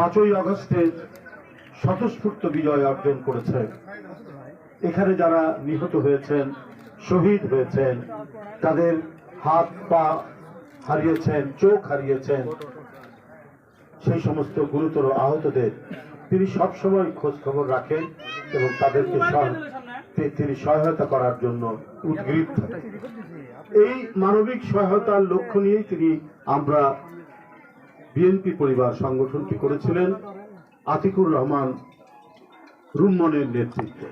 পাঁচই আগস্টে স্বতঃস্ফূর্ত বিজয় অর্জন করেছে এখানে যারা নিহত হয়েছেন, শহীদ হয়েছেন, তাদের হাত পা হারিয়েছেন, চোখ হারিয়েছেন, সেই সমস্ত গুরুতর আহতদের তিনি সবসময় খোঁজ খবর রাখেন এবং তাদেরকে তিনি সহায়তা করার জন্য উদ্গ্রীব এই মানবিক সহায়তার লক্ষ্য নিয়েই তিনি আমরা বিএনপি পরিবার সংগঠনটি করেছিলেন আতিকুর রহমান রুম্মনের নেতৃত্বে।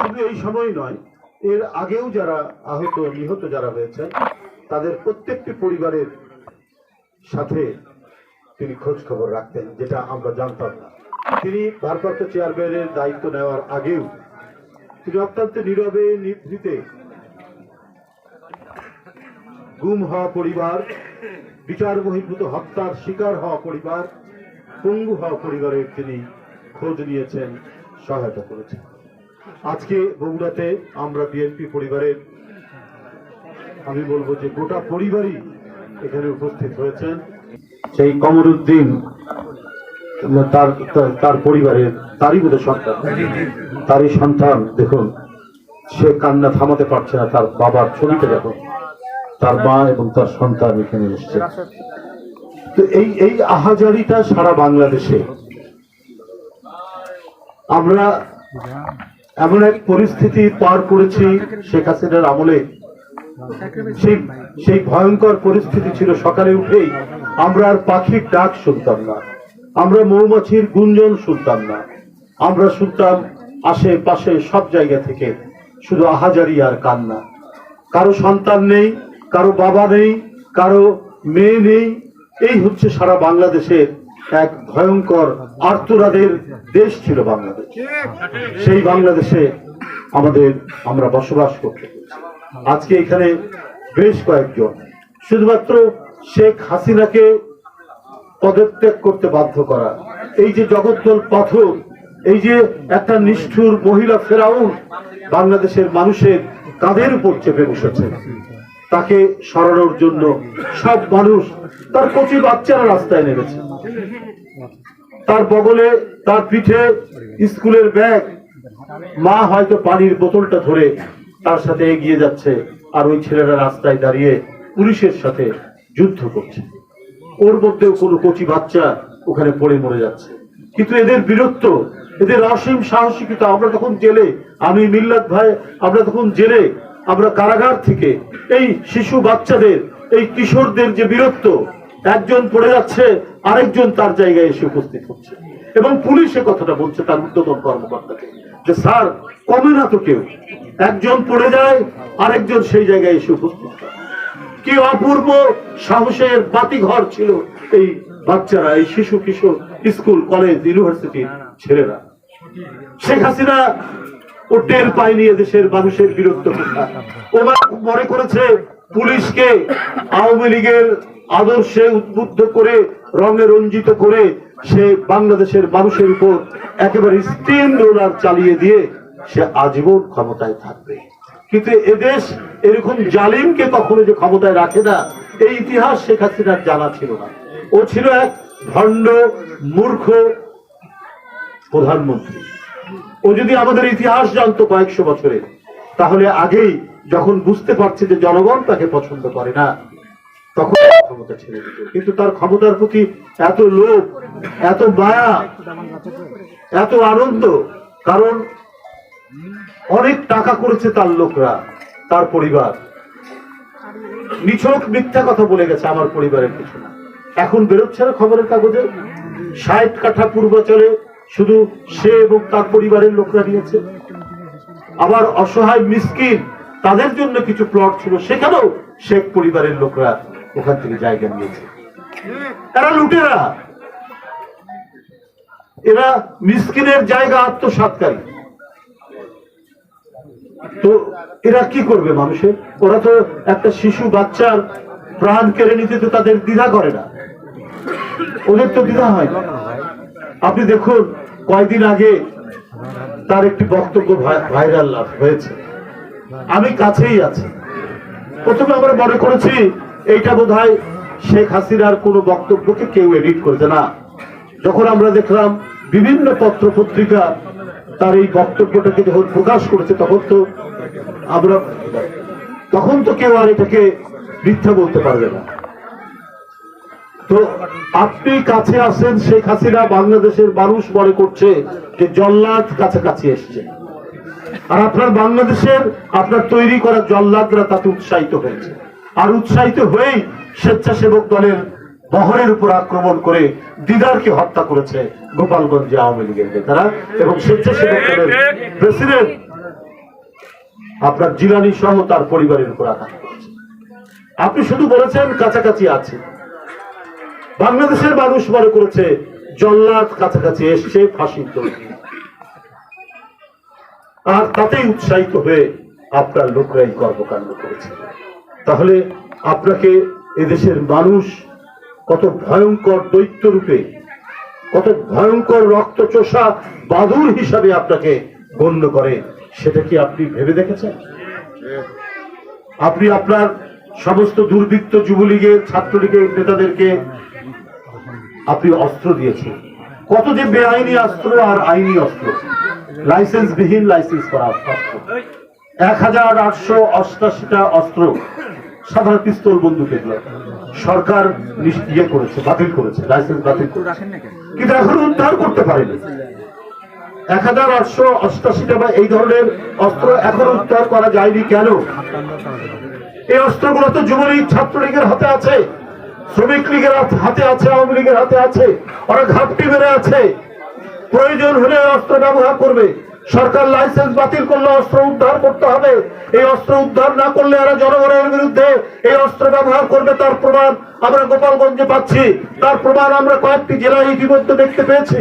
শুধু এই সময় নয়, এর আগেও যারা আহত, নিহত যারা হয়েছেন, তাদের প্রত্যেকটি পরিবারের সাথে তিনি খোঁজ খবর রাখতেন, যেটা আমরা জানতাম না। তিনি ভারপ্রাপ্ত চেয়ারম্যানের দায়িত্ব নেওয়ার আগেও তিনি অত্যন্ত নীরবে, নিভৃতে গুম হওয়া পরিবার বিচার বহির্ভূত হত্যার শিকার হওয়া পরিবার, পঙ্গু হওয়া পরিবারের তিনি খোঁজ নিয়েছেন, সহায়তা করেছেন। আজকে বগুড়াতে আমরা বিএনপি পরিবারের, আমি বলব যে গোটা পরিবারই এখানে উপস্থিত হয়েছেন। সেই কমরুদ্দিন, তার, তার- তার পরিবারের তারই বোধ সন্তান। তারই সন্তান, দেখুন, সে কান্না থামাতে পারছে না, তার বাবার ছবিতে দেখুন। তার মা এবং তার সন্তান এখানে এসছে। তো এই এই আহাজারিটা সারা বাংলাদেশে। আমরা এমন এক পরিস্থিতি পার করেছি শেখ হাসিনার আমলে। সেই সেই ভয়ঙ্কর পরিস্থিতি ছিল সকালে উঠেই আমরা আর পাখির ডাক শুনতাম না। আমরা মৌমাছির গুঞ্জন শুনতাম না। আমরা শুনতাম আশেপাশে সব জায়গা থেকে শুধু আহাজারি আর কান্না। কারও সন্তান নেই কারও বাবা নেই, কারও মেয়ে নেই। এই হচ্ছে সারা বাংলাদেশের এক ভয়ঙ্কর আর্তরাদের দেশ ছিল বাংলাদেশ। সেই বাংলাদেশে আমাদের আমরা বসবাস করতে আজকে এখানে বেশ কয়েকজন। শুধুমাত্র শেখ হাসিনাকে পদত্যাগ করতে বাধ্য করা। এই যে জগদ্দল পাথর, এই যে একটা নিষ্ঠুর মহিলা ফেরাউন, বাংলাদেশের মানুষের কাঁধের উপর চেপে বসেছে। তাকে সরানোর জন্য সব মানুষ তার কচি বাচ্চারা রাস্তায় নেমেছে। তার বগলে, তার পিঠে স্কুলের ব্যাগ। মা হয়তো পানির বোতলটা ধরে তার সাথে এগিয়ে যাচ্ছে আর ওই ছেলেরা রাস্তায় দাঁড়িয়ে পুলিশের সাথে যুদ্ধ করছে। ওর মধ্যেও কোনো কচি বাচ্চা ওখানে পড়ে মরে যাচ্ছে। কিন্তু এদের বীরত্ব, এদের অসীম সাহসিকতা, আমরা তখন জেলে, আমি মিল্লাত ভাই, আমরা তখন জেলে আমরা কারাগার থেকে এই শিশু বাচ্চাদের, এই কিশোরদের যে বীরত্ব, একজন পড়ে যাচ্ছে, আরেকজন তার জায়গায় এসে উপস্থিত হচ্ছে। এবং পুলিশ কথাটা বলছে তার উদ্যোতন কর্মকর্তাকে, যে স্যার, কমে না তো কেউ। একজন পড়ে যায়, আরেকজন সেই জায়গায় এসে উপস্থিত কি অপূর্ব সাহসের বাতিঘর ছিল এই বাচ্চারা, এই শিশু কিশোর স্কুল, কলেজ ইউনিভার্সিটির ছেলেরা। শেখ হাসিনা ও টের পায়নি দেশের মানুষের বিরুদ্ধ ও মনে করেছে পুলিশকে আওয়ামী লীগের আদর্শে উদ্বুদ্ধ করে, রঙে রঞ্জিত করে সে বাংলাদেশের মানুষের উপর একেবারে স্টিম রোলার চালিয়ে দিয়ে সে আজীবন ক্ষমতায় থাকবে। কিন্তু এদেশ এরকম জালিমকে কখনো যে ক্ষমতায় রাখে না, এই ইতিহাস শেখ হাসিনার জানা ছিল না। ও ছিল এক ভণ্ড, মূর্খ প্রধানমন্ত্রী। ও যদি আমাদের ইতিহাস জানতো কয়েকশো বছরে, তাহলে আগেই যখন বুঝতে পারছে যে জনগণ তাকে পছন্দ করে না, তখন ক্ষমতা ছেড়ে দিত। কিন্তু তার ক্ষমতার প্রতি এত লোভ, এত মায়া, এত আনন্দ, কারণ অনেক টাকা করেছে তার লোকরা, তার পরিবার। নিছক মিথ্যা কথা বলে গেছে আমার পরিবারের কিছু না। এখন বেরোচ্ছে না খবরের কাগজে? ষাট কাঠা পূর্বাচলে শুধু সে এবং তার পরিবারের লোকরা নিয়েছে আবার অসহায় মিসকিন, তাদের জন্য কিছু প্লট ছিল, সেখানেও শেখ পরিবারের লোকরা ওখান থেকে জায়গা নিয়েছে। এরা লুটেরা। এরা মিসকিনের জায়গা আত্মসাতকারী তো এরা কি করবে মানুষের? ওরা তো একটা শিশু বাচ্চার প্রাণ কেড়ে নিতে তো তাদের দ্বিধা করে না। ওদের তো দ্বিধা হয় না। আপনি দেখুন, কয়দিন আগে তার একটি বক্তব্য ভাইরাল লাভ হয়েছে। আমি কাছেই আছি। প্রথমে আমরা মনে করেছি, এইটা বোধ হয় শেখ হাসিনার কোনো বক্তব্যকে কেউ এডিট করেছে না। যখন আমরা দেখলাম বিভিন্ন পত্র পত্রিকা তার এই বক্তব্যটাকে যখন প্রকাশ করেছে, তখন তো আমরা তখন তো কেউ আর এটাকে মিথ্যা বলতে পারবে না। তো আপনি কাছে আসেন, শেখ হাসিনা বাংলাদেশের মানুষ মনে করছে যে জল্লাদ কাছাকাছি এসছে। আর আপনার বাংলাদেশের, আপনার তৈরি করা জল্লাদরা তাতে উৎসাহিত হয়েছে। আর উৎসাহিত হয়েই স্বেচ্ছাসেবক দলের বহরের উপর আক্রমণ করে দিদারকে হত্যা করেছে গোপালগঞ্জে আওয়ামী লীগের নেতারা এবং স্বেচ্ছাসেবক দলের প্রেসিডেন্ট আপনার জিলানি সহ তার পরিবারের উপর আঘাত করেছে। আপনি শুধু বলেছেন কাছাকাছি আছে। বাংলাদেশের মানুষ মনে করেছে, জল্লাদ কাছাকাছি এসছে ফাঁসির দড়ি আর তাতেই উৎসাহিত হয়ে আপনার লোকরা এই কর্মকাণ্ড করেছে। তাহলে আপনাকে এদেশের মানুষ কত ভয়ঙ্কর দৈত্য রূপে কত ভয়ঙ্কর রক্তচোষা বাদুর হিসাবে আপনাকে গণ্য করে, সেটা কি আপনি ভেবে দেখেছেন? আপনি আপনার সমস্ত দুর্বৃত্ত যুবলীগের, ছাত্রলীগের নেতাদেরকে আপনি অস্ত্র দিয়েছেন। কত যে বেআইনি অস্ত্র আর আইনি অস্ত্র। লাইসেন্স বিহীন লাইসেন্স করা অস্ত্র। এক হাজার আটশো অষ্টাশিটা অস্ত্র সাধারণ পিস্তল বন্দুক এগুলো সরকার ইয়ে করেছে বাতিল করেছে লাইসেন্স বাতিল করেছে। কিন্তু এখন উদ্ধার করতে পারেনি। এক হাজার আটশো অষ্টাশিটা বা এই ধরনের অস্ত্র এখন উদ্ধার করা যায়নি কেন? এই অস্ত্রগুলো তো যুবলীগ ছাত্রলীগের হাতে আছে। শ্রমিক লীগের হাতে আছে, আওয়ামী লীগের হাতে আছে, ওরা ঘাপটি মেরে আছে। প্রয়োজন হলে অস্ত্র ব্যবহার করবে। সরকার লাইসেন্স বাতিল করলে অস্ত্র উদ্ধার করতে হবে। এই অস্ত্র উদ্ধার না করলে এরা জনগণের বিরুদ্ধে এই অস্ত্র ব্যবহার করবে তার প্রমাণ আমরা গোপালগঞ্জে পাচ্ছি। তার প্রমাণ আমরা কয়েকটি জেলায় ইতিমধ্যে দেখতে পেয়েছি।